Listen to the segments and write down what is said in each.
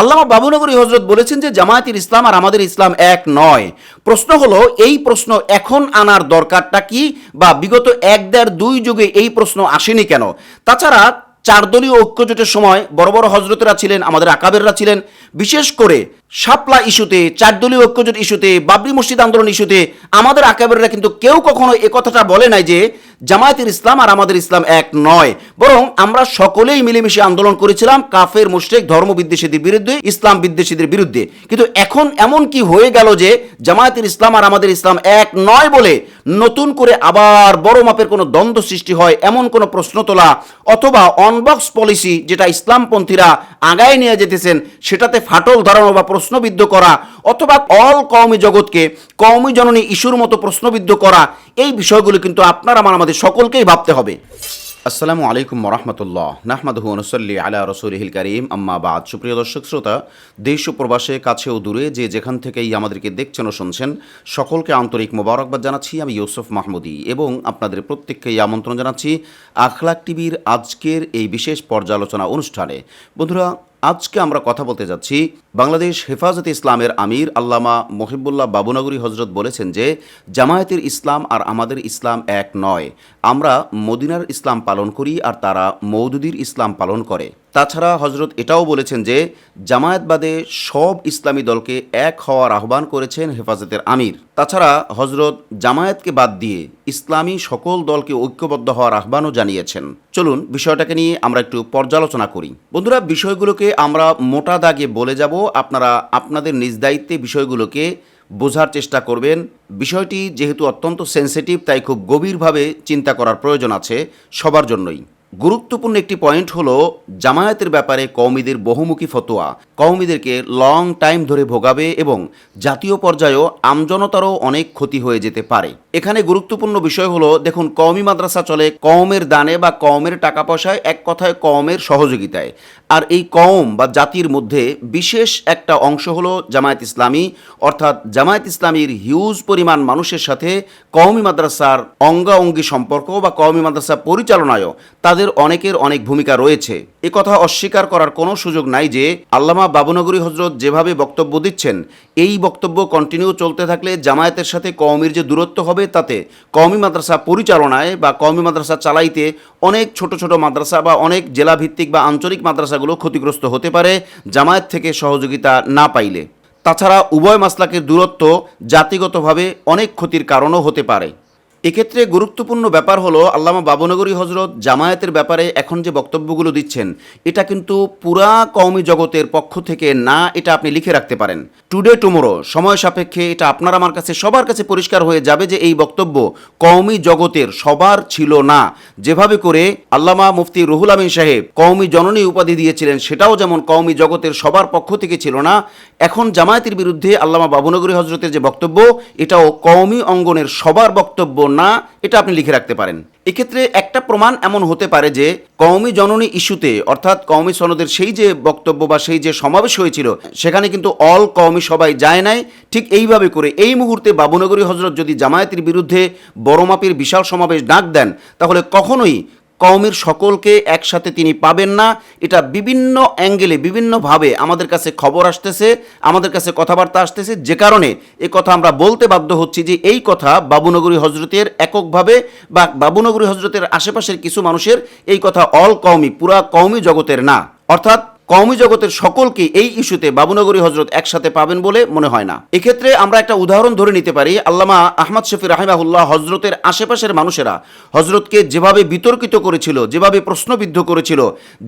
আল্লামা বাবুনগরী হজরত বলেছেন যে জামায়াতের ইসলাম আর আমাদের ইসলাম এক নয়। প্রশ্ন হলো, এই প্রশ্ন এখন আনার দরকারটা কি বা বিগত এক দেড় দুই যুগে এই প্রশ্ন আসেনি কেন? তাছাড়া চারদলীয় ঐক্যজোটের সময় বড় বড় হজরতেরা ছিলেন, আমাদের আকাবেররা ছিলেন। বিশেষ করে শাপলা ইস্যুতে চারদলীয় ঐক্যজোট ইস্যুতে, বাবরি মসজিদ আন্দোলন ইস্যুতে আমাদের আকাবেররা কিন্তু কেউ কখনো এ কথাটা বলে নাই যে জামায়াতের ইসলাম আর আমাদের ইসলাম এক নয়। বরং আমরা সকলেই মিলেমিশে আন্দোলন করেছিলাম কাফের, মুশরিক, ধর্ম বিদ্বেষীদের বিরুদ্ধে, ইসলাম বিদ্বেষীদের বিরুদ্ধে। কিন্তু এখন এমন কি হয়ে গেল যে জামায়াতের ইসলাম আর আমাদের ইসলাম এক নয় বলে নতুন করে আবার বড় মাপের কোনো দ্বন্দ্ব সৃষ্টি হয়, এমন কোনো প্রশ্ন তোলা অথবা অনবক্স পলিসি যেটা ইসলামপন্থীরা আগায় নিয়ে যেতেছেন, সেটাতে ফাটল ধরানো বা প্রশ্নবিদ্ধ করা অথবা অল কওমি জগৎকে কওমি জননী ইস্যুর মতো প্রশ্নবিদ্ধ করা, এই বিষয়গুলো কিন্তু আপনার আমার আমাদের সকলকেই ভাবতে হবে। আসসালামু আলাইকুম রহমতুল্লাহ। নাহমাদহু নসল্লি আলা রসুলহিল করিম। আম্মা বাদ। সুপ্রিয় দর্শক, শ্রোতা, দেশ ও প্রবাসে, কাছে ও দূরে যে যেখান থেকেই আমাদেরকে দেখছেন ও শুনছেন, সকলকে আন্তরিক মোবারকবাদ জানাচ্ছি। আমি ইউসুফ মাহমুদি এবং আপনাদের প্রত্যেককেই আমন্ত্রণ জানাচ্ছি আখলাক টিভির আজকের এই বিশেষ পর্যালোচনা অনুষ্ঠানে। বন্ধুরা আজকে আমরা কথা বলতে যাচ্ছি বাংলাদেশ হেফাজতে ইসলামের আমির আল্লামা মহিবুল্লাহ বাবুনগরী হজরত বলেছেন যে, জামায়াতের ইসলাম আর আমাদের ইসলাম এক নয়। আমরা মদিনার ইসলাম পালন করি আর তারা মৌদুদির ইসলাম পালন করে। তাছাড়া হজরত এটাও বলেছেন যে, জামায়াতবাদে সব ইসলামী দলকে এক হওয়ার আহ্বান করেছেন হেফাজতের আমির। তাছাড়া হজরত জামায়াতকে বাদ দিয়ে ইসলামী সকল দলকে ঐক্যবদ্ধ হওয়ার আহ্বানও জানিয়েছেন। চলুন বিষয়টাকে নিয়ে আমরা একটু পর্যালোচনা করি। বন্ধুরা, বিষয়গুলোকে আমরা মোটা দাগে বলে যাব। আপনারা আপনাদের নিজ দায়িত্বে বিষয়গুলোকে বোঝার চেষ্টা করবেন। বিষয়টি যেহেতু অত্যন্ত সেন্সিটিভ তাই খুব গভীরভাবে চিন্তা করার প্রয়োজন আছে সবার জন্যই। গুরুত্বপূর্ণ একটি পয়েন্ট হলো জামায়াতের ব্যাপারে কওমিদের বহুমুখী ফতোয়া। কওমিদেরকে লং টাইম ধরে ভোগাবে এবং জাতীয় পর্যায়েও আমজনতারও অনেক ক্ষতি হয়ে যেতে পারে। এখানে গুরুত্বপূর্ণ বিষয় হলো, দেখুন, কওমি মাদ্রাসা চলে কওমের দানে বা কওমের টাকা পয়সায় এক কথায় কওমের সহযোগিতায়। আর এই কওম বা জাতির মধ্যে বিশেষ একটা অংশ হলো জামায়াত ইসলামী। অর্থাৎ জামায়াত ইসলামীর হিউজ পরিমাণ মানুষের সাথে কওমি মাদ্রাসার অঙ্গাঅঙ্গি সম্পর্ক বা কওমি মাদ্রাসা পরিচালনায়ও তাদের অনেকের অনেক ভূমিকা রয়েছে। এ কথা অস্বীকার করার কোনো সুযোগ নাই যে আল্লামা বাবুনগরী হজরত যেভাবে বক্তব্য দিচ্ছেন, এই বক্তব্য কন্টিনিউ চলতে থাকলে জামায়াতের সাথে কওমির যে দূরত্ব হবে তাতে কওমি মাদ্রাসা পরিচালনায় বা কওমি মাদ্রাসা চালাইতে অনেক ছোট ছোট মাদ্রাসা বা অনেক জেলাভিত্তিক বা আঞ্চলিক মাদ্রাসাগুলো ক্ষতিগ্রস্ত হতে পারে জামায়াত থেকে সহযোগিতা না পাইলে। তাছাড়া উভয় মাসলাকের দূরত্ব জাতিগতভাবে অনেক ক্ষতির কারণও হতে পারে। এক্ষেত্রে গুরুত্বপূর্ণ ব্যাপার হলো আল্লামা বাবনগরী হজরত জামায়াতের ব্যাপারে এখন যে বক্তব্যগুলো দিচ্ছেন, এটা কিন্তু পুরা কওমি জগতের পক্ষ থেকে না এটা আপনি লিখে রাখতে পারেন। টুডে টুমোরো সময় সাপেক্ষে এটা আপনার আমার কাছে, সবার কাছে পরিষ্কার হয়ে যাবে যে এই বক্তব্য কওমি জগতের সবার ছিল না। যেভাবে করে আল্লামা মুফতি রুহুল আমিন সাহেব কওমি জননী উপাধি দিয়েছিলেন, সেটাও যেমন কওমি জগতের সবার পক্ষ থেকে ছিল না, এখন জামায়াতের বিরুদ্ধে আল্লামা বাবুনগরী হজরতের যে বক্তব্য, এটাও কওমি অঙ্গনের সবার বক্তব্য না, এটা আপনি লিখে রাখতে পারেন। এক্ষেত্রে একটা প্রমাণ এমন হতে পারে যে, কওমি জননী ইস্যুতে, অর্থাৎ কওমি সনদের সেই যে বক্তব্য বা সেই যে সমাবেশ হয়েছিল, সেখানে কিন্তু অল কওমি সবাই যায় নাই। ঠিক এইভাবে করে এই মুহূর্তে বাবুনগরী হজরত যদি জামায়াতের বিরুদ্ধে বড় মাপের বিশাল সমাবেশ ডাক দেন, তাহলে কখনোই কওমের সকলকে একসাথে তিনি পাবেন না। এটা বিভিন্ন অ্যাঙ্গেলে, বিভিন্নভাবে আমাদের কাছে খবর আসতেছে, আমাদের কাছে কথাবার্তা আসতেছে। যে কারণে এ কথা আমরা বলতে বাধ্য হচ্ছি যে এই কথা বাবুনগরী হজরতের এককভাবে বা বাবুনগরী হজরতের আশেপাশের কিছু মানুষের এই কথা অল কওমি, পুরা কওমি জগতের না। অর্থাৎ কওমি জগতের সকলকে এই ইস্যুতে বাবুনগরী হজরত একসাথে পাবেন বলে মনে হয় না। এক্ষেত্রে আমরা একটা উদাহরণ ধরে নিতে পারি। আল্লামা আহমদ শফি রাহিমাহুল্লাহ হজরতের আশেপাশের মানুষেরা হজরতকে যেভাবে বিতর্কিত করেছিল, যেভাবে প্রশ্নবিদ্ধ করেছিল,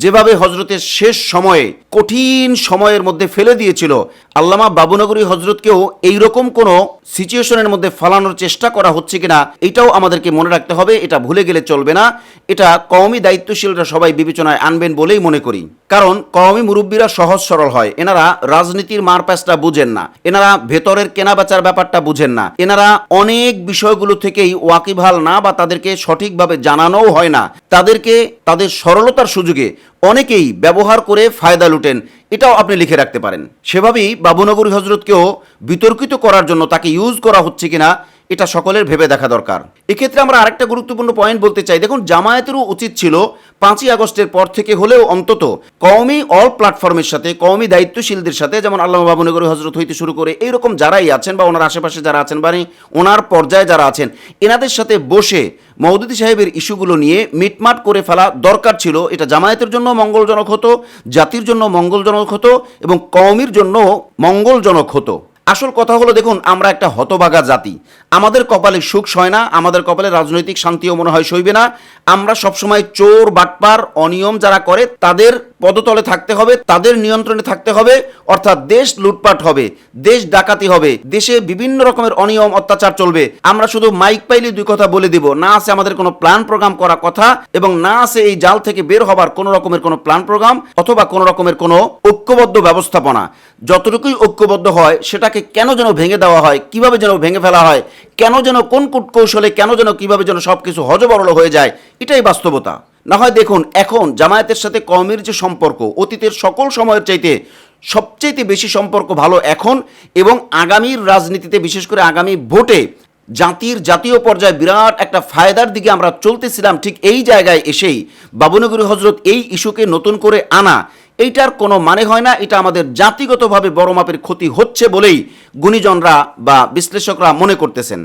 যেভাবে হজরতের শেষ সময়ে কঠিন সময়ের মধ্যে ফেলে দিয়েছিল আল্লামা বাবুনগরী হজরতকেও এইরকম কোনো সিচুয়েশনের মধ্যে ফালানোর চেষ্টা করা হচ্ছে কিনা, এটাও আমাদেরকে মনে রাখতে হবে, এটা ভুলে গেলে চলবে না। এটা কওমি দায়িত্বশীলরা সবাই বিবেচনায় আনবেন বলেই মনে করি। কারণ কওমি মুরব্বীরা সহজ সরল হয়, এনারা রাজনীতির মারপ্যাচটা বুঝেন না, এনারা ভেতরের কেনা বেচার ব্যাপারটা বুঝেন না, এনারা অনেক বিষয়গুলো থেকেই ওয়াকিবহাল না বা তাদেরকে সঠিকভাবে জানানোও হয় না। তাদেরকে, তাদের সরলতার সুযোগে অনেকেই ব্যবহার করে ফায়দা লুটেন, এটাও আপনি লিখে রাখতে পারেন। সেভাবেই বাবুনগরী হজরতকেও বিতর্কিত করার জন্য তাকে ইউজ করা হচ্ছে কিনা এটা সকলের ভেবে দেখা দরকার। এক্ষেত্রে আমরা আরেকটা গুরুত্বপূর্ণ পয়েন্ট বলতে চাই। দেখুন, জামায়াতেরও উচিত ছিল পাঁচই আগস্টের পর থেকে হলেও অন্তত কওমি অল প্ল্যাটফর্মের সাথে, কওমি দায়িত্বশীলদের সাথে, যেমন আল্লাহ বাবুনগরী হজরত হইতে শুরু করে এইরকম যারাই আছেন বা ওনার আশেপাশে যারা আছেন বা ওনার পর্যায়ে যারা আছেন, এনাদের সাথে বসে মৌদুদি সাহেবের ইস্যুগুলো নিয়ে মিটমাট করে ফেলা দরকার ছিল। এটা জামায়াতের জন্য মঙ্গলজনক হতো, জাতির জন্য মঙ্গলজনক হতো এবং কওমির জন্য মঙ্গলজনক হতো। আসল কথা হলো, দেখুন, আমরা একটা হতবাগা জাতি। আমাদের কপালে সুখ সয় না, আমাদের কপালে রাজনৈতিক শান্তিও মনে হয় সইবে না। আমরা সবসময় চোর, বাটপার, অনিয়ম যারা করে, তাদের পদতলে থাকতে হবে, তাদের নিয়ন্ত্রণে থাকতে হবে, অর্থাৎ দেশ লুটপাট হবে, দেশ ডাকাতি হবে, দেশে বিভিন্ন রকমের অনিয়ম, অত্যাচার চলবে। আমরা শুধু মাইক পাইলে দুই কথা বলে দিব, না আছে আমাদের কোনো প্ল্যান প্রোগ্রাম করা কথা, এবং না আছে এই জাল থেকে বের হবার কোনো রকমের কোনো প্ল্যান প্রোগ্রাম, অথবা কোনো রকমের কোনো ঐক্যবদ্ধ ব্যবস্থাপনা। যতটুকুই ঐক্যবদ্ধ হয়, সেটাকে কেন যেন ভেঙে দেওয়া হয়, কীভাবে যেন ভেঙে ফেলা হয়, কেন যেন কোন কূটকৌশলে কেন যেন কীভাবে যেন সব কিছু হজবরল হয়ে যায়, এটাই বাস্তবতা। না হয় দেখুন, এখন জামায়াতের সাথে কমের যে সম্পর্ক, অতীতের সকল সময়ের চাইতে সবচাইতে বেশি সম্পর্ক ভালো এখন এবং আগামীর রাজনীতিতে, বিশেষ করে আগামী ভোটে জাতির জাতীয় পর্যায়ে বিরাট একটা ফায়দার দিকে আমরা চলতেছিলাম, ঠিক এই জায়গায় এসেই বাবুনগরী হজরত এই ইস্যুকে নতুন করে আনা এইটার কোনো মানে হয় না, এটা আমাদের জাতিগতভাবে বড় মাপের ক্ষতি হচ্ছে বলেই গুণীজনরা বা বিশ্লেষকরা মনে করতেছেন।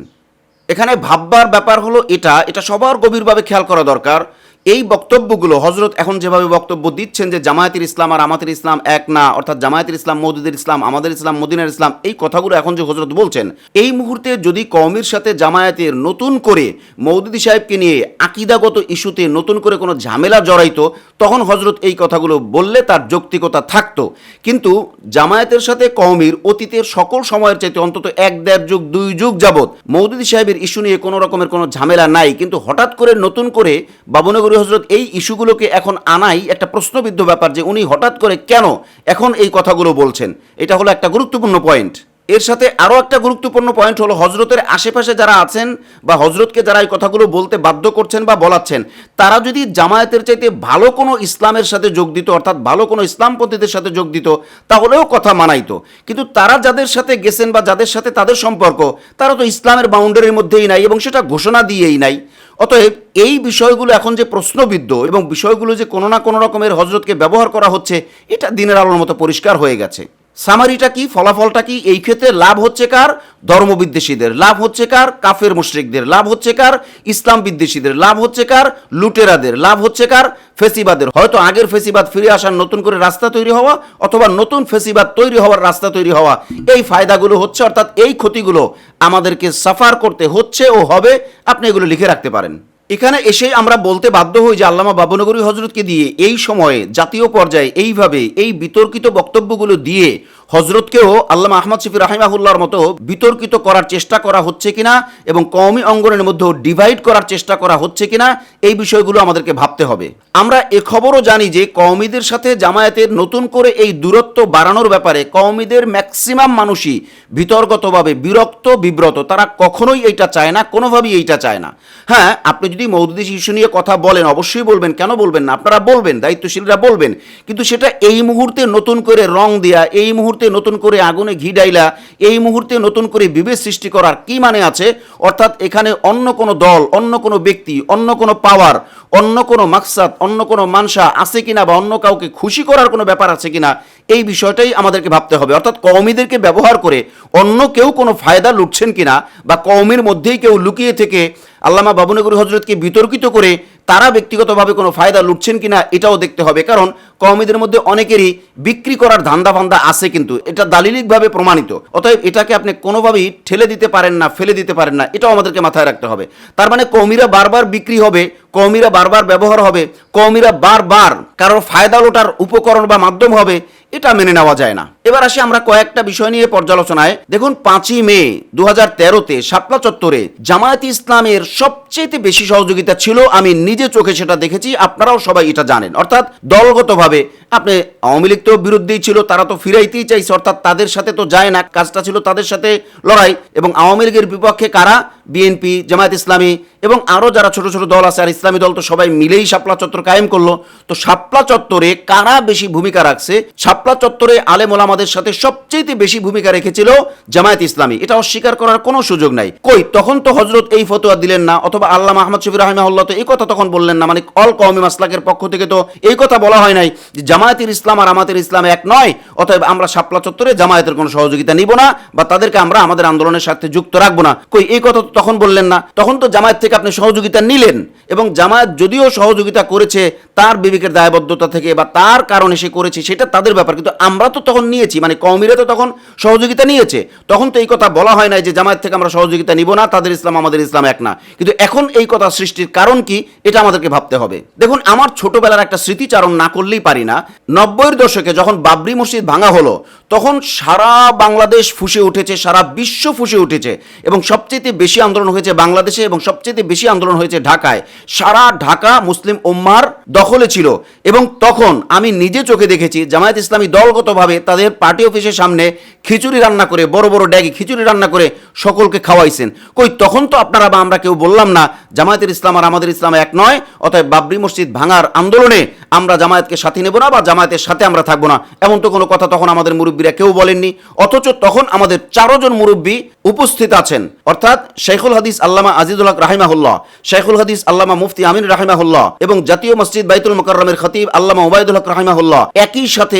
এখানে ভাববার ব্যাপার হলো এটা এটা সবার গভীরভাবে খেয়াল করা দরকার। এই বক্তব্যগুলো হজরত এখন যেভাবে বক্তব্য দিচ্ছেন যে জামায়াতের ইসলাম আর আমাদের ইসলাম এক না, অর্থাৎ জামায়াতের ইসলাম, মৌদুদের ইসলাম, আমাদের ইসলাম, মদিনার ইসলাম, এই কথাগুলো এখন যে হজরত বলছেন, এই মুহূর্তে যদি কওমির সাথে জামায়াতের নতুন করে মৌদুদি সাহেবকে নিয়ে আকিদাগত ইস্যুতে নতুন করে কোনো ঝামেলা জড়াইতো, তখন হজরত এই কথাগুলো বললে তার যৌক্তিকতা থাকতো। কিন্তু জামায়াতের সাথে কওমির অতীতের সকল সময়ের চাইতে অন্তত এক, দেড় যুগ, দুই যুগ যাবৎ মৌদুদি সাহেবের ইস্যু নিয়ে কোনো রকমের কোনো ঝামেলা নাই। কিন্তু হঠাৎ করে নতুন করে বাবুনগরী হজরত এই ইস্যুগুলোকে এখন আনাই একটা প্রশ্নবিদ্ধ ব্যাপার যে উনি হঠাৎ করে কেন এখন এই কথাগুলো বলছেন। এটা হলো একটা গুরুত্বপূর্ণ পয়েন্ট এর সাথে আরও একটা গুরুত্বপূর্ণ পয়েন্ট হলো হজরতের আশেপাশে যারা আছেন বা হজরতকে যারা এই কথাগুলো বলতে বাধ্য করছেন বা বলাচ্ছেন, তারা যদি জামায়াতের চাইতে ভালো কোনো ইসলামের সাথে যোগ দিত, অর্থাৎ ভালো কোনো ইসলামপন্থীদের সাথে যোগ দিত, তাহলেও কথা মানাইতো। কিন্তু তারা যাদের সাথে গেছেন বা যাদের সাথে তাদের সম্পর্ক, তারা তো ইসলামের বাউন্ডারির মধ্যেই নাই এবং সেটা ঘোষণা দিয়েই নাই। অতএব এই বিষয়গুলো এখন যে প্রশ্নবিদ্ধ এবং বিষয়গুলো যে কোনো না কোনো রকমের হজরতকে ব্যবহার করা হচ্ছে, এটা দিনের আলোর মতো পরিষ্কার হয়ে গেছে। সামারিটা কি, ফলাফলটা কি, এই ক্ষেত্রে লাভ হচ্ছে কার? ধর্মবিদ্বেষীদের লাভ হচ্ছে কার? কাফের মুশরিকদের। লাভ হচ্ছে কার? ইসলাম বিদ্বেষীদের। লাভ হচ্ছে কার? লুটেরাদের। লাভ হচ্ছে কার? ফেসিবাদের। হয়তো আগের ফেসিবাদ ফিরে আসার নতুন করে রাস্তা তৈরি হওয়া, অথবা নতুন ফেসিবাদ তৈরি হওয়ার রাস্তা তৈরি হওয়া, এই ফায়দাগুলো হচ্ছে, অর্থাৎ এই ক্ষতিগুলো আমাদেরকে সাফার করতে হচ্ছে ও হবে। আপনি এগুলো লিখে রাখতে পারেন। এখানে এসে আমরা বলতে বাধ্য হই যে আল্লামা বাবনগরী হজরতকে দিয়ে এই সময়ে জাতীয় পর্যায়ে এইভাবে এই বিতর্কিত বক্তব্যগুলো দিয়ে হজরতকেও আল্লামা আহমদ শফি রাহিমাহুল্লাহর মতো বিতর্কিত করার চেষ্টা করা হচ্ছে কিনা এবং কওমি অঙ্গনের মধ্যে ডিভাইড করার চেষ্টা করা হচ্ছে কিনা, এই বিষয়গুলো আমাদেরকে ভাবতে হবে। আমরা এ খবরও জানি যে কওমিদের সাথে জামায়াতের নতুন করে এই দূরত্ব বাড়ানোর ব্যাপারে কওমিদের ম্যাক্সিমাম মানুষই বিতর্কতভাবে বিরক্ত, বিব্রত। তারা কখনোই এইটা চায় না, কোনোভাবেই এইটা চায় না। হ্যাঁ আপনি যদি মৌদুদি শিশু নিয়ে কথা বলেন, অবশ্যই বলবেন। কেন বলবেন না? আপনারা বলবেন, দায়িত্বশীলরা বলবেন। কিন্তু সেটা এই মুহূর্তে নতুন করে রং দেয়া, এই মুহূর্তে নতুন করে আগুনে ঘি ডাইলা এই মুহূর্তে নতুন করে বিভেদ সৃষ্টি করার কি মানে আছে? অর্থাৎ এখানে অন্য কোনো দল, অন্য কোনো ব্যক্তি, অন্য কোনো পাওয়ার অন্য কোনো মাকসাদ, অন্য কোনো মানসা আছে কিনা বা অন্য কাউকে খুশি করার কোনো ব্যাপার আছে কিনা, এই বিষয়টাই আমাদেরকে ভাবতে হবে। অর্থাৎ কওমিদেরকে ব্যবহার করে অন্য কেউ কোনো ফায়দা লুটছেন কিনা বা কওমির মধ্যেই কেউ লুকিয়ে থেকে আল্লামা বাবুনগরী হজরতকে বিতর্কিত করে তারা ব্যক্তিগতভাবে কোনো ফায়দা লুটছেন কিনা, এটাও দেখতে হবে। কারণ কওমিদের মধ্যে অনেকেরই বিক্রি করার ধান্দা ফান্দা আছে কিন্তু এটা দালিলিকভাবে প্রমাণিত। অতএব এটাকে আপনি কোনোভাবেই ঠেলে দিতে পারেন না, ফেলে দিতে পারেন না, এটাও আমাদেরকে মাথায় রাখতে হবে। তার মানে কৌমিরা বারবার বিক্রি হবে কৌমিরা বারবার ব্যবহার হবে কৌমিরা বারবার কারোর ফায়দা লোটার উপকরণ বা মাধ্যম হবে, এটা মেনে নেওয়া যায় না। এবার আসি আমরা কয়েকটা বিষয় নিয়ে পর্যালোচনায়। দেখুন, পাঁচই মে দু হাজার তেরোতে শাপলা চত্বরে জামায়াত ইসলামের সবচেয়ে বেশি সহযোগিতা ছিল, আমি নিজে চোখে সেটা দেখেছি, আপনারাও সবাই এটা জানেন। অর্থাৎ দলগতভাবে আপনি আওয়ামী লীগ তো বিরুদ্ধেই ছিল, তারা তো ফিরাইতেই চাইছে, অর্থাৎ তাদের সাথে তো যায় না, কাজটা ছিল তাদের সাথে লড়াই। এবং আওয়ামী লীগের বিপক্ষে কারা? বিএনপি, জামায়াত ইসলামী এবং আরও যারা ছোট ছোট দল আছে আর ইসলামী দল তো সবাই মিলেই শাপলা চত্বর কায়েম করল, তো শাপলা চত্বরে কারা বেশি ভূমিকা রাখছে? শাপলা চত্বরে আলেম ওলামাদের সাথে সবচেয়ে বেশি ভূমিকা রেখেছিল জামায়াত ইসলামী। এটা অস্বীকার করার কোনো সুযোগ নাই। কই, তখন তো হজরত এই ফতোয়া দিলেন না অথবা আল্লাহ আহমদ শফি রাহিমাহুল্লাহ তো এই কথা তখন বললেন না মানে অল কওমি মাসলাকের পক্ষ থেকে তো এই কথা বলা হয় নাই যে জামায়াতের ইসলাম আর আমাদের ইসলাম এক নয়, অতএব আমরা শাপলা চত্বরে জামায়াতের কোনো সহযোগিতা নিব না বা তাদেরকে আমরা আমাদের আন্দোলনের সাথে যুক্ত রাখব না। কই, এই কথা তখন বললেন না। তখন তো জামায়াত থেকে আপনি সহযোগিতা নিলেন এবং জামায়াত যদিও সহযোগিতা করেছে, তার বিবেকের দায়বদ্ধতা থেকে বা তার কারণে সে করেছে, সেটা তাদের ব্যাপার। কিন্তু আমরা তো তখন নিয়েছি মানে কওমিরা তো তখন সহযোগিতা নিয়েছে। তখন তো এই কথা বলা হয় নাই যে জামায়াত থেকে আমরা সহযোগিতা নিব না, তাদের ইসলাম আমাদের ইসলাম এক না। কিন্তু এখন এই কথা সৃষ্টির কারণ কি, এটা আমাদেরকে ভাবতে হবে। দেখুন, আমার ছোটবেলার একটা স্মৃতিচারণ না করলেই পারি না। নব্বইয়ের দশকে যখন বাবরি মসজিদ ভাঙা হলো, তখন সারা বাংলাদেশ ফুসে উঠেছে, সারা বিশ্ব ফুসে উঠেছে এবং সবচেয়ে বেশি আন্দোলন হয়েছে বাংলাদেশে এবং সবচেয়ে বেশি আন্দোলন হয়েছে ঢাকায়। সারা ঢাকা মুসলিম উম্মার দখলে ছিল এবং তখন আমি নিজে চোখে দেখেছি জামায়াত ইসলামী দলগতভাবে তাদের পার্টি অফিসের সামনে খিচুড়ি রান্না করে, বড় বড় ড্যাগে খিচুড়ি রান্না করে সকলকে খাওয়াইছেন। কই, তখন তো আপনারা বা আমরা কেউ বললাম না, জামায়াতের ইসলাম আর আমাদের ইসলাম এক নয়, অতএব বাবরি মসজিদ ভাঙার আন্দোলনে আমরা জামায়াতকে সাথে নেব না বা জামায়াতের সাথে আমরা থাকব না। এমন তো কোনো কথা তখন আমাদের মুরব্বীরা কেউ বলেননি, অথচ তখন আমাদের চারোজন মুরব্বী উপস্থিত আছেন। অর্থাৎ শেখুল হাদিস আল্লামা আজিজুল হক রাহিমাহুল্লাহ শেখুল হাদিস আল্লামা মুফতি আমিন রাহিমাহুল্লাহ এবং জাতীয় মসজিদ বাইতুল মোকাররমের খতিব আল্লামা ওবায়দুল হক রাহিমাহুল্লাহ একই সাথে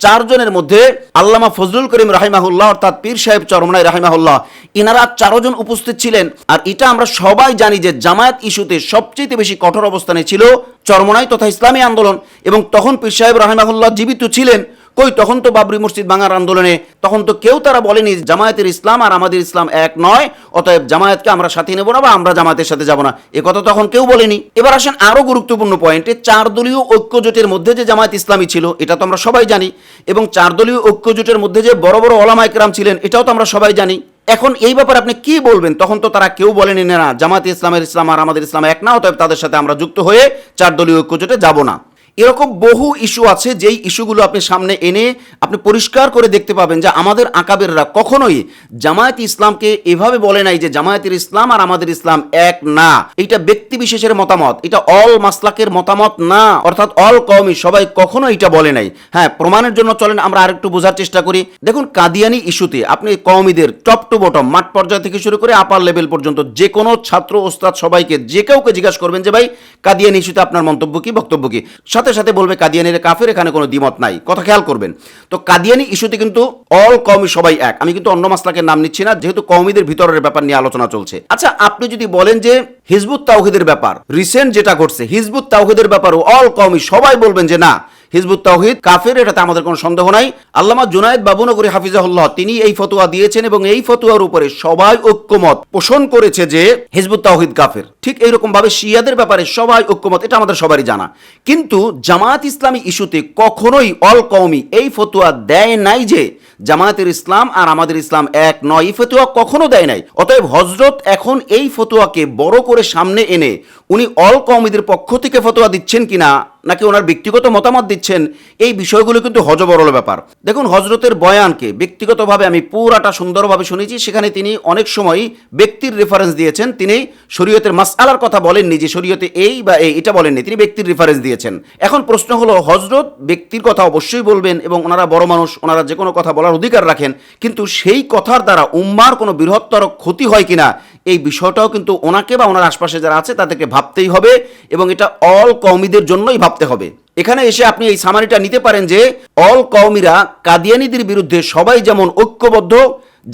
চারজনের মধ্যে আল্লামা ফজলুল করিম রাহিমাহুল্লাহ অর্থাৎ পীর সাহেব চরমনাই রাহিমাহুল্লাহ, ইনারা চারজন উপস্থিত ছিলেন। আর এটা আমরা সবাই জানি যে জামায়াত ইস্যুতে সবচেয়ে বেশি কঠোর অবস্থানে ছিল চরমনাই তথা ইসলামী আন্দোলন এবং তখন পীর সাহেব রাহিমাহুল্লাহ জীবিত ছিলেন। কই, তখন তো বাবরি মসজিদ ভাঙার আন্দোলনে, তখন তো কেউ তারা বলেনি জামায়াতের ইসলাম আর আমাদের ইসলাম এক নয়, অতএব জামায়াতকে আমরা সাথে নেব না বা আমরা জামায়াতের সাথে যাব না। এ কথা তখন কেউ বলেনি। এবার আসেন আরও গুরুত্বপূর্ণ পয়েন্টে চার দলীয় ঐক্য জোটের মধ্যে যে জামায়াত ইসলামী ছিল, এটা তো আমরা সবাই জানি, এবং চার দলীয় ঐক্য জোটের মধ্যে যে বড় বড় ওলামা একরাম ছিলেন, এটাও তো আমরা সবাই জানি। এখন এই ব্যাপারে আপনি কি বলবেন? তখন তো তারা কেউ বলেনি, না জামাত ইসলামের ইসলাম আর আমাদের ইসলাম এক না, অতএব তাদের সাথে আমরা যুক্ত হয়ে চার দলীয় ঐক্য জোটে যাব না। এরকম বহু ইস্যু আছে, যেই ইস্যুগুলো আপনি সামনে এনে আপনি পরিষ্কার করে দেখতে পাবেন যে আমাদের আকাবেররা কখনোই জামায়াত ইসলামকে এভাবে বলে নাই যে জামায়াতের ইসলাম আর আমাদের ইসলাম এক না। এটা ব্যক্তি বিশেষের মতামত। এটা অল মাসলাকের মতামত না। অর্থাৎ অল কওমি সবাই কখনো এটা বলে নাই। হ্যাঁ প্রমাণের জন্য চলেন, আমরা আরেকটু বোঝার চেষ্টা করি। দেখুন, কাদিয়ানি ইস্যুতে আপনি কওমিদের টপ টু বটম মাঠ পর্যায় থেকে শুরু করে আপার লেভেল পর্যন্ত যে কোনো ছাত্র, ওস্তাদ সবাইকে, যে কাউকে জিজ্ঞাসা করবেন যে, ভাই, কাদিয়ানি ইস্যুতে আপনার মন্তব্য কি, বক্তব্য কি? সাথে সাথে বলবে, কাদিয়ানির কাফের, এখানে কোনো দ্বিমত নাই। কথা খেয়াল করবেন। তো কাদিয়ানি ইস্যুতে কিন্তু অল কমি সবাই এক। আমি কিন্তু অন্য মাসলাকের নাম নিচ্ছি না, যেহেতু কওমিদের ভিতরের ব্যাপার নিয়ে আলোচনা চলছে। আচ্ছা আপনি যদি বলেন যে হিজবুত তাওহিদের ব্যাপার রিসেন্ট যেটা ঘটছে, হিজবুত তাওহিদের ব্যাপারও অল কমি সবাই বলবেন যে না হিজবুত তাওহিদ, কাফের, এটাতে আমাদের কোনো সন্দেহ নাই। আল্লামা জুনায়েদ বাবুনগরী হাফিজাহুল্লাহ, তিনি এই ফতোয়া দিয়েছেন এবং এই ফতোয়ার উপরে সবাই ঐক্যমত পোষণ করেছে যে হিজবুত তাওহিদ কাফের। ঠিক এইরকম ভাবে শিয়াদের ব্যাপারে সবাই ঐক্যমত, এটা আমাদের সবারই জানা। কিন্তু জামায়াত ইসলামী ইস্যুতে কখনোই অল কওমি এই ফতোয়া দেয় নাই যে জামায়াতের ইসলাম আর আমাদের ইসলাম এক নয়। এই ফতোয়া কখনো দেয় নাই। অতএব হজরত এখন এই ফতোয়াকে বড় করে সামনে এনে উনি অল কওমিদের পক্ষ থেকে ফতোয়া দিচ্ছেন কিনা নাকি ওনার ব্যক্তিগত মতামত দিচ্ছেন? এই বিষয়গুলো কিন্তু হজবরল ব্যাপার। দেখুন হজরতের বয়ানকে ব্যক্তিগতভাবে আমি পুরাটা সুন্দরভাবে শুনেছি। সেখানে তিনি অনেক সময় ব্যক্তির রেফারেন্স দিয়েছেন। তিনি শরীয়তের মাসআলার কথা বলেননি যে শরীয়তে এই বা এই, এটা বলেননি। তিনি ব্যক্তির রেফারেন্স দিয়েছেন। এখন প্রশ্ন হলো হজরত ব্যক্তির কথা অবশ্যই বলবেন এবং ওনারা বড় মানুষ, ওনারা যে কোনো কথা বলার অধিকার রাখেন, কিন্তু সেই কথার দ্বারা উম্মার কোনো বৃহত্তর ক্ষতি হয় কিনা? এই বিষয়টাও কিন্তু ওনাকে বা ওনার আশপাশে যারা আছে তাদেরকে ভাবতেই হবে এবং এটা অল কওমিদের জন্যই ভাবতে হবে। এখানে এসে আপনি এই সামারিটা নিতে পারেন যে অল কওমিরা কাদিয়ানিদের বিরুদ্ধে সবাই যেমন ঐক্যবদ্ধ,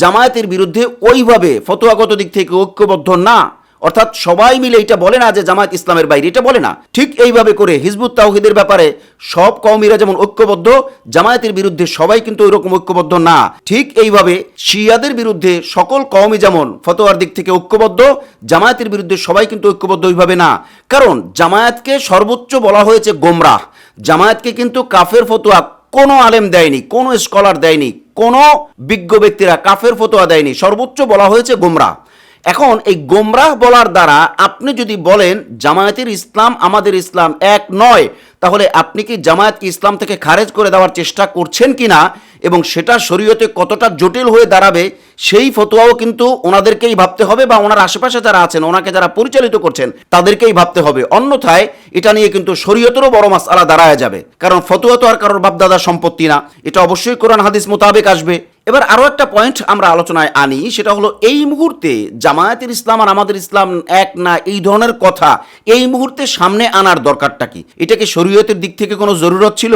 জামায়াতের বিরুদ্ধে ওইভাবে ফতোয়াগত দিক থেকে ঐক্যবদ্ধ না। অর্থাৎ সবাই মিলে এটা বলে না যে জামায়াত ইসলামের বাইরে, এটা বলে না। ঠিক এইভাবে করে হিজবুত তাওহিদের ব্যাপারে সব কওমিরা যেমন ঐক্যবদ্ধ, জামায়াতের বিরুদ্ধে সবাই কিন্তু ওইরকম ঐক্যবদ্ধ না। ঠিক এইভাবে শিয়াদের বিরুদ্ধে সকল কওমি যেমন ফতোয়ার দিক থেকে ঐক্যবদ্ধ, জামায়াতের বিরুদ্ধে সবাই কিন্তু ঐক্যবদ্ধ ওইভাবে না। কারণ জামায়াতকে সর্বোচ্চ বলা হয়েছে গোমরাহ। জামায়াতকে কিন্তু কাফের ফতোয়া কোনো আলেম দেয়নি, কোনো স্কলার দেয়নি, কোনো বিজ্ঞ ব্যক্তিরা কাফের ফতোয়া দেয়নি। সর্বোচ্চ বলা হয়েছে গোমরা এখন এই গোমরাহ বলার দ্বারা আপনি যদি বলেন, জামায়াতের ইসলাম আমাদের ইসলাম এক নয়, তাহলে আপনি কি জামায়াতকে ইসলাম থেকে খারেজ করে দেওয়ার চেষ্টা করছেন কি না? এবং সেটা শরীয়তে কতটা জটিল হয়ে দাঁড়াবে, সেই ফতোয়াও কিন্তু ওনাদেরকেই ভাবতে হবে বা ওনার আশেপাশে যারা আছেন, ওনাকে যারা পরিচালিত করছেন, তাদেরকেই ভাবতে হবে। অন্যথায় এটা নিয়ে কিন্তু শরীয়তেরও বড় মাস আলা দাঁড়ায় যাবে। কারণ ফতোয়া তো আর কারোর বাপদাদার সম্পত্তি না। এটা অবশ্যই কোরআন হাদিস মোতাবেক আসবে। এবার আরও একটা পয়েন্ট আমরা আলোচনায় আনি, সেটা হলো এই মুহূর্তে জামায়াতের ইসলাম আর আমাদের ইসলাম এক না এই ধরনের কথা, এই মুহূর্তে সামনে আনার দরকারটা কি? এটা কি শরীয়তের দিক থেকে কোনো জরুরত ছিল?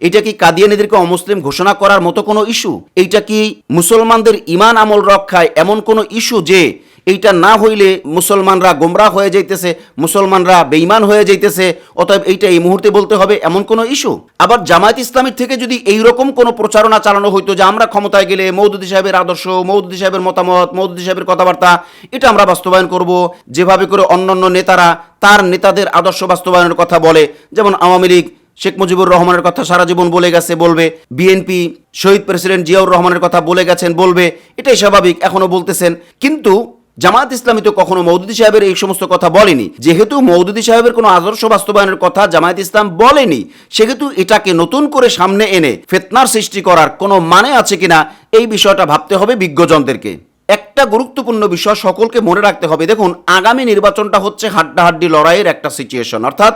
এটা কি কাদিয়ানিদেরকে অমুসলিম ঘোষণা করার মতো কোনো ইস্যু? এইটা কি মুসলমানদের ইমান আমল রক্ষায় এমন কোনো ইস্যু যে এইটা না হইলে মুসলমানরা গোমরা হয়ে যাইতেছে, মুসলমানরা বেইমান হয়ে যাইতেছে, অতএব এইটা এই মুহূর্তে বলতে হবে এমন কোনো ইস্যু? আবার জামায়াত ইসলামের থেকে যদি এই রকম কোনো প্রচারণা চালানো হইতো যে আমরা ক্ষমতায় গেলে মৌদুদি সাহেবের আদর্শ, মৌদুদি সাহেবের মতামত, মৌদুদি সাহেবের কথাবার্তা, এটা আমরা বাস্তবায়ন করব। যেভাবে করে অন্যান্য নেতারা তার নেতাদের আদর্শ বাস্তবায়নের কথা বলে, যেমন আওয়ামী লীগ শেখ মুজিবুর রহমানের কথা সারা জীবন বলে গেছে, বলবে। বিএনপি শহীদ প্রেসিডেন্ট জিয়াউর রহমানের কথা বলে গেছেন, বলবে। এটাই স্বাভাবিক, এখনও বলতেছেন। কিন্তু জামাত ইসলামী তো কখনো মৌদুদি সাহেবের এই সমস্ত কথা বলেনি। যেহেতু মৌদুদি সাহেবের কোনো আদর্শ বাস্তবায়নের কথা জামায়াত ইসলাম বলেনি, সেহেতু এটাকে নতুন করে সামনে এনে ফেতনার সৃষ্টি করার কোনো মানে আছে কিনা, এই বিষয়টা ভাবতে হবে বিজ্ঞজনদেরকে। একটা গুরুত্বপূর্ণ বিষয় সকলকে মনে রাখতে হবে। দেখুন, আগামী নির্বাচনটা হচ্ছে হাড্ডাহাড্ডি লড়াইয়ের একটা সিচুয়েশন অর্থাৎ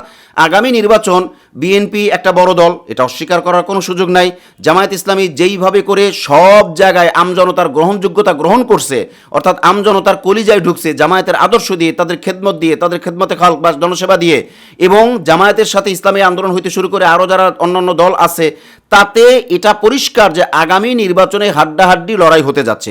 আগামী নির্বাচন বিএনপি একটা বড় দল, এটা অস্বীকার করার কোনো সুযোগ নাই। জামায়াত ইসলামী যেইভাবে করে সব জায়গায় আমজনতার গ্রহণযোগ্যতা গ্রহণ করছে, অর্থাৎ আমজনতার কলিজায় ঢুকছে জামায়াতের আদর্শ দিয়ে, তাদের খেদমত দিয়ে, তাদের খেদমতে খাল বা জনসেবা দিয়ে এবং জামায়াতের সাথে ইসলামী আন্দোলন হইতে শুরু করে আরও যারা অন্যান্য দল আছে, তাতে এটা পরিষ্কার যে আগামী নির্বাচনে হাড্ডাহাড্ডি লড়াই হতে যাচ্ছে।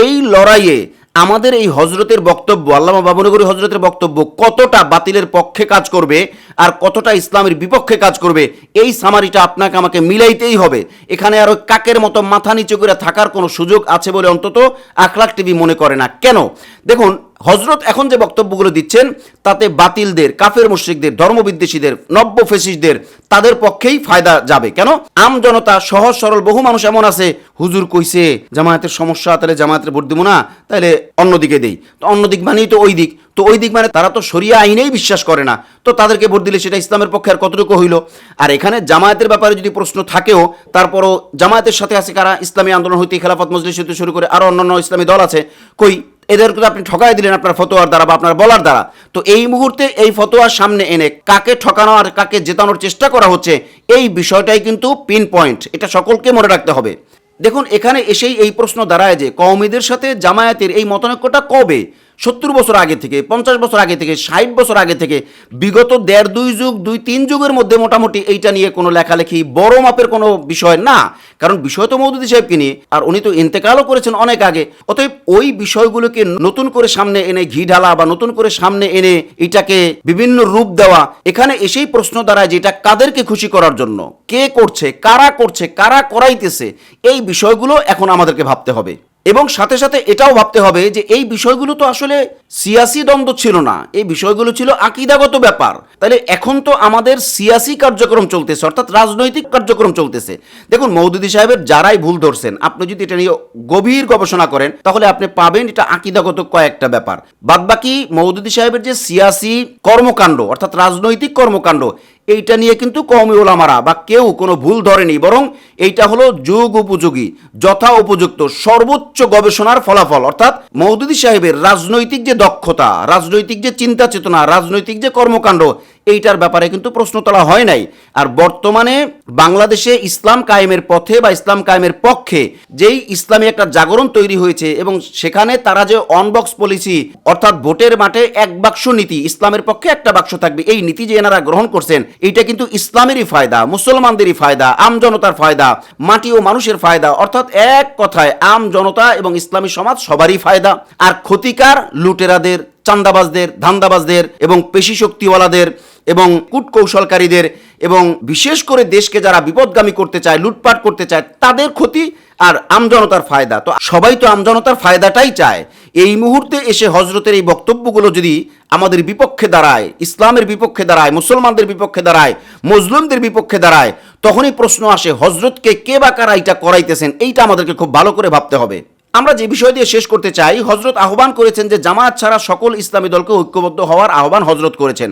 এই লড়াইয়ে আমাদের এই হজরতের বক্তব্য, আল্লামা বাবুনগরী হজরতের বক্তব্য কতটা বাতিলের পক্ষে কাজ করবে আর কতটা ইসলামের বিপক্ষে কাজ করবে, এই সামারিটা আপনাকে আমাকে মিলাইতেই হবে। এখানে আরও কাকের মতো মাথা নিচু করে থাকার কোনো সুযোগ আছে বলে অন্তত আখলাক টিভি মনে করে না। কেন? দেখুন হজরত এখন যে বক্তব্যগুলো দিচ্ছেন, তাতে বাতিলদের, কাফের মুশ্রিকদের, ধর্মবিদ্বেষীদের, নব্য ফেসিসদের, তাদের পক্ষেই ফায়দা যাবে। কেন? আম জনতা, সহজ, সরল, বহু মানুষ এমন আছে, হুজুর কইছে, জামায়াতের সমস্যা, তাহলে জামায়াতের ভোট দিব না, তাহলে অন্যদিকে দেই। তো অন্যদিক মানেই তো ওই দিক। তো ওই দিক মানে তারা তো সরিয়া আইনেই বিশ্বাস করে না। তো তাদেরকে ভোট দিলে সেটা ইসলামের পক্ষে আর কতটুকু হইল? আর এখানে জামায়াতের ব্যাপারে যদি প্রশ্ন থাকেও, তারপরও জামায়াতের সাথে আছে কারা? ইসলামী আন্দোলন হইতে খেলাফত মজলিস হইতে শুরু করে আরও অন্যান্য ইসলামী দল আছে। কই? এদেরকে তো আপনি ঠকাই দিলেন আপনার ফতোয়ার দ্বারা বা আপনার বলার দ্বারা। তো এই মুহূর্তে এই ফতোয়ার সামনে এনে কাকে ঠকানো আর কাকে জেতানোর চেষ্টা করা হচ্ছে, এই বিষয়টাই কিন্তু পিন পয়েন্ট এটা সকলকে মনে রাখতে হবে। দেখুন, এখানে এসেই এই প্রশ্ন দাঁড়ায় যে, কওমিদের সাথে জামায়াতের এই মতানৈক্যটা কবে? সত্তর বছর আগে থেকে, পঞ্চাশ বছর আগে থেকে, ষাট বছর আগে থেকে, বিগত দেড়, দুই যুগ, দুই, তিন যুগের মধ্যে মোটামুটি এইটা নিয়ে কোনো লেখালেখি বড় মাপের কোনো বিষয় না। কারণ বিষয় তো মৌদুদি সাহেবকে নিয়ে, আর উনি তো ইন্তেকালও করেছেন অনেক আগে। অতএব ওই বিষয়গুলোকে নতুন করে সামনে এনে ঘি ঢালা বা নতুন করে সামনে এনে এটাকে বিভিন্ন রূপ দেওয়া, এখানে এসেই প্রশ্ন দাঁড়ায় যে এটা কাদেরকে খুশি করার জন্য? কে করছে? কারা করছে? কারা করাইতেছে? এই বিষয়গুলো এখন আমাদেরকে ভাবতে হবে। এবং সাথে সাথে এটাও ভাবতে হবে যে এই বিষয়গুলো তো আসলে সিয়াসি দ্বন্দ্ব ছিল না। এই বিষয়গুলো ছিল আকিদাগত ব্যাপার। তাহলে এখন তো আমাদের সিয়াসি কার্যক্রম চলতেছে, অর্থাৎ রাজনৈতিক কার্যক্রম চলতেছে। দেখুন, মৌদুদি সাহেবের যারাই ভুল ধরছেন, আপনি যদি এটা নিয়ে গভীর গবেষণা করেন, তাহলে আপনি পাবেন এটা আকিদাগত কয়েকটা ব্যাপার। বাদবাকি মৌদুদি সাহেবের যে সিয়াসি কর্মকাণ্ড, অর্থাৎ রাজনৈতিক কর্মকাণ্ড এইটা নিয়ে কিন্তু কওমি ওলামারা বা কেউ কোনো ভুল ধরেনি, বরং এইটা হলো যুগ উপযোগী, যথা উপযুক্ত, সর্বোচ্চ গবেষণার ফলাফল। অর্থাৎ মৌদুদি সাহেবের রাজনৈতিক যে দক্ষতা, রাজনৈতিক যে চিন্তা চেতনা, রাজনৈতিক যে কর্মকাণ্ড, এইটার ব্যাপারে কিন্তু প্রশ্ন তোলা হয় নাই। আর বর্তমানে বাংলাদেশে ইসলাম কায়েমের পথে বা ইসলাম কায়েমের পক্ষে যেই ইসলামী একটা জাগরণ তৈরি হয়েছে এবং সেখানে তারা যে অনবক্স পলিসি, অর্থাৎ ভোটের মাঠে এক বাক্স নীতি, ইসলামের পক্ষে একটা বাক্স থাকবে, এই নীতি যে এনারা গ্রহণ করছেন এইটা কিন্তু ইসলামেরই ফায়দা, মুসলমানদেরই ফায়দা, আম জনতার ফায়দা, মাটি ও মানুষের ফায়দা। অর্থাৎ এক কথায় আম জনতা এবং ইসলামী সমাজ সবারই ফায়দা। আর ক্ষতিকার লুটেরাদের, চান্দাবাজদের, ধান্দাবাজদের এবং পেশি শক্তিওয়ালাদের এবং কূটকৌশলকারীদের এবং বিশেষ করে দেশকে যারা বিপদগামী করতে চায়, লুটপাট করতে চায়, তাদের ক্ষতি আর আমজনতার ফায়দা। তো সবাই তো আমজনতার ফায়দাটাই চায়। এই মুহূর্তে এসে হজরতের এই বক্তব্যগুলো যদি আমাদের বিপক্ষে দাঁড়ায়, ইসলামের বিপক্ষে দাঁড়ায়, মুসলমানদের বিপক্ষে দাঁড়ায়, মুসলিমদের বিপক্ষে দাঁড়ায়, তখনই প্রশ্ন আসে হজরতকে কে বা কারা এটা করাইতেছেন, এইটা আমাদেরকে খুব ভালো করে ভাবতে হবে। আমরা যে বিষয় দিয়ে শেষ করতে চাই হজরত আহ্বান করেছেন যে জামায়াত ছাড়া সকল ইসলামী দলকে ঐক্যবদ্ধ হওয়ার আহ্বান হজরত করেছেন।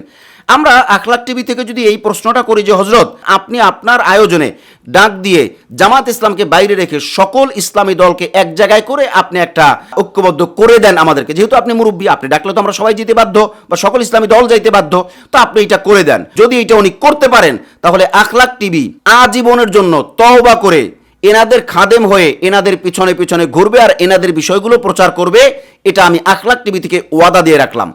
আমরা আখলাক টিভি থেকে যদি এই প্রশ্নটা করি যে হজরত আপনি আপনার আয়োজনে ডাক দিয়ে জামাত ইসলামকে বাইরে রেখে সকল ইসলামী দলকে এক জায়গায় করে আপনি একটা ঐক্যবদ্ধ করে দেন আমাদেরকে। যেহেতু আপনি মুরব্বী, আপনি ডাকলে তো আমরা সবাই যেতে বাধ্য বা সকল ইসলামী দল যাইতে বাধ্য, তো আপনি এটা করে দেন। যদি এটা উনি করতে পারেন, তাহলে আখলাক টিভি আজীবনের জন্য তহবা করে এনাদের খাদেম হয়ে এনাদের পিছনে পিছনে ঘুরবে আর এনাদের বিষয়গুলো প্রচার করবে, এটা আমি আখলাক টিভি থেকে ওয়াদা দিয়ে রাখলাম।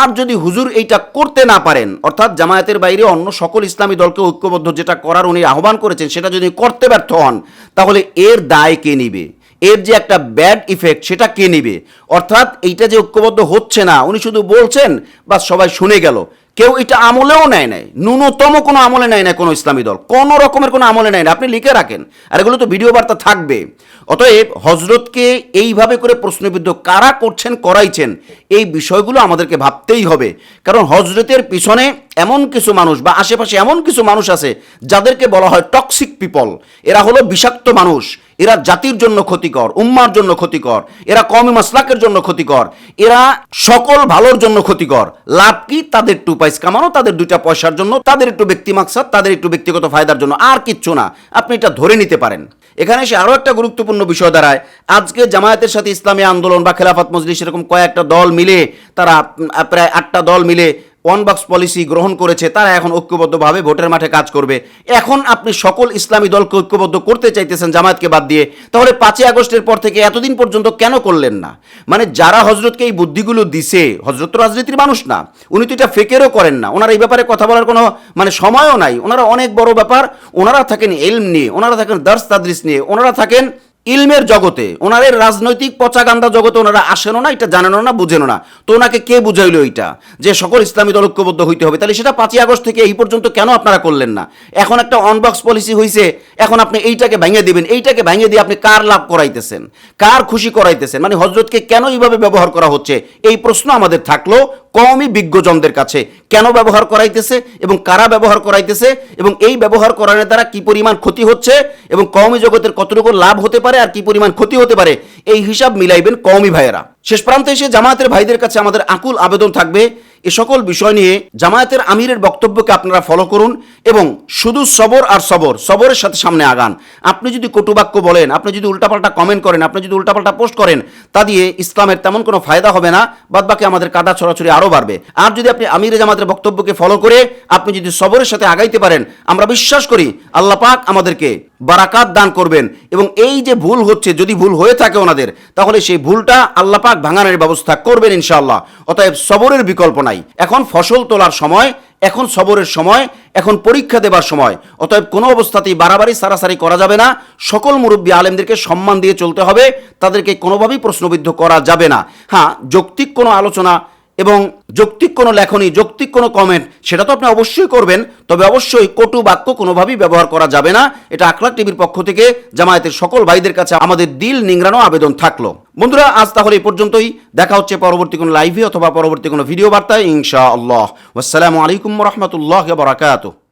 আর যদি হুজুর এইটা করতে না পারেন, অর্থাৎ জামায়াতের বাইরে অন্য সকল ইসলামী দলকে ঐক্যবদ্ধ যেটা করার উনি আহ্বান করেছেন, সেটা যদি করতে ব্যর্থ হন, তাহলে এর দায় কে নিবে? এর যে একটা ব্যাড ইফেক্ট সেটা কে নিবে? অর্থাৎ এইটা যে ঐক্যবদ্ধ হচ্ছে না, উনি শুধু বলছেন বা সবাই শুনে গেল। কেউ এটা আমলেও নেয় নাই। ন্যূনতম কোনো আমলে নেয় না কোনো ইসলামী দল। কোনো রকমের কোনো আমলে নেয় না আপনি লিখে রাখেন। আর এগুলো তো ভিডিও বার্তা থাকবে। অতএব হজরতকে এইভাবে করে প্রশ্নবিদ্ধ কারা করছেন, করাইছেন, এই বিষয়গুলো আমাদেরকে ভাবতেই হবে। কারণ হজরতের পিছনে এমন কিছু মানুষ বা আশেপাশে এমন কিছু মানুষ আছে যাদেরকে বলা হয় টক্সিক পিপল এরা হলো বিষাক্ত মানুষ। এরা জাতির জন্য ক্ষতিকর, উম্মার জন্য ক্ষতিকর, এরা কমি মাসলাকের জন্য ক্ষতিকর, এরা সকল ভালোর জন্য ক্ষতিকর। লাভ কি? তাদের টু পাইস কামানো, তাদের দুইটা পয়সার জন্য, তাদের একটু ব্যক্তি মাকসাদ, তাদের একটু ব্যক্তিগত ফায়দার জন্য। আর কিচ্ছু না। আপনি এটা ধরে নিতে পারেন। এখানে এসে আরও একটা গুরুত্বপূর্ণ বিষয় দাঁড়ায়। আজকে জামায়াতের সাথে ইসলামী আন্দোলন বা খেলাফত মজলিস এরকম কয়েকটা দল মিলে, তারা প্রায় আটটা দল মিলে ওয়ান বক্স পলিসি গ্রহণ করেছে, তারা এখন ঐক্যবদ্ধভাবে ভোটের মাঠে কাজ করবে। এখন আপনি সকল ইসলামী দলকে ঐক্যবদ্ধ করতে চাইতেছেন জামায়াতকে বাদ দিয়ে, তাহলে পাঁচই আগস্টের পর থেকে এতদিন পর্যন্ত কেন করলেন না? মানে যারা হজরতকে এই বুদ্ধিগুলো দিছে হজরত রাজনীতির মানুষ না, উনি তো এটা ফেকেরও করেন না। ওনারা এই ব্যাপারে কথা বলার কোনো মানে সময়ও নাই। ওনারা অনেক বড় ব্যাপার, ওনারা থাকেন এলম নিয়ে, ওনারা থাকেন দার্স তাদরিস নিয়ে, ওনারা থাকেন ইলমের জগতে ওনার রাজনৈতিক পচাগান্দা জগতে ওনারা আসেনও না, এটা জানেনও না, বুঝেনও না। তো ওনাকে কে বুঝাইলো এইটা? যে সকল ইসলামী দল ঐক্যবদ্ধ হইতে হবে। তাহলে সেটা পাঁচই আগস্ট থেকে এই পর্যন্ত কেন আপনারা করলেন না? এখন একটা অনবক্স পলিসি হয়েছে এখন আপনি এইটাকে ভেঙে দিবেন। এইটাকে ভেঙে দিয়ে আপনি কার লাভ করাইতেছেন? কার খুশি করাইতেছেন? মানে হজরতকে কেন এইভাবে ব্যবহার করা হচ্ছে? এই প্রশ্ন আমাদের থাকল। কমই বিজ্ঞজনদের কাছে। কেন ব্যবহার করাইতেছে এবং কারা ব্যবহার করাইতেছে এবং এই ব্যবহার করানোর দ্বারা কি পরিমাণ ক্ষতি হচ্ছে এবং কওমি জগতের কতটুকু লাভ হতে পারে আর কি পরিমাণ ক্ষতি হতে পারে, এই হিসাব মিলাইবেন কওমি ভাইয়েরা। শেষ প্রান্তে এসে জামায়াতের ভাইদের কাছে আমাদের আকুল আবেদন থাকবে এ সকল বিষয় নিয়ে জামায়াতের আমিরের বক্তব্যকে আপনারা ফলো করুন এবং শুধু সবর আর সবর, সবরের সাথে সামনে আগান। আপনি যদি কটুবাক্য বলেন, আপনি যদি উল্টাপাল্টা কমেন্ট করেন, আপনি যদি উল্টাপাল্টা পোস্ট করেন, তা দিয়ে ইসলামের তেমন কোনো ফায়দা হবে না বাদ বাকি আমাদের কাদা ছড়াছড়ি আরও বাড়বে। আর যদি আপনি আমিরে জামাতের বক্তব্যকে ফলো করে আপনি যদি সবরের সাথে আগাইতে পারেন, আমরা বিশ্বাস করি আল্লাহ পাক আমাদেরকে বারাকাত দান করবেন। এবং এই যে ভুল হচ্ছে, যদি ভুল হয়ে থাকে ওনাদের, তাহলে সেই ভুলটা আল্লাপাক ভাঙানোর ব্যবস্থা করবেন ইনশাআল্লাহ। অতএব সবরের বিকল্প নাই। এখন ফসল তোলার সময়, এখন সবরের সময়, এখন পরীক্ষা দেবার সময়। অতএব কোনো অবস্থাতেই বাড়াবাড়ি, সারাসারি করা যাবে না। সকল মুরব্বী আলেমদেরকে সম্মান দিয়ে চলতে হবে। তাদেরকে কোনোভাবেই প্রশ্নবিদ্ধ করা যাবে না। হ্যাঁ যৌক্তিক কোনো আলোচনা এবং যৌক্তিক কোনো লেখনী, যৌক্তিক কোনো কমেন্ট সেটা তো আপনি অবশ্যই করবেন, তবে অবশ্যই কটু বাক্য কোনোভাবেই ব্যবহার করা যাবে না। এটা আখলাক টিভির পক্ষ থেকে জামায়াতের সকল ভাইদের কাছে আমাদের দিল নিংড়ানো আবেদন থাকল। বন্ধুরা, আজ তাহলে এই পর্যন্তই। দেখা হচ্ছে পরবর্তী কোনো লাইভে অথবা পরবর্তী কোনো ভিডিও বার্তায় ইনশা আল্লাহ আসসালামু আলাইকুম রহমতুল্লাহ বারাকাতুহ।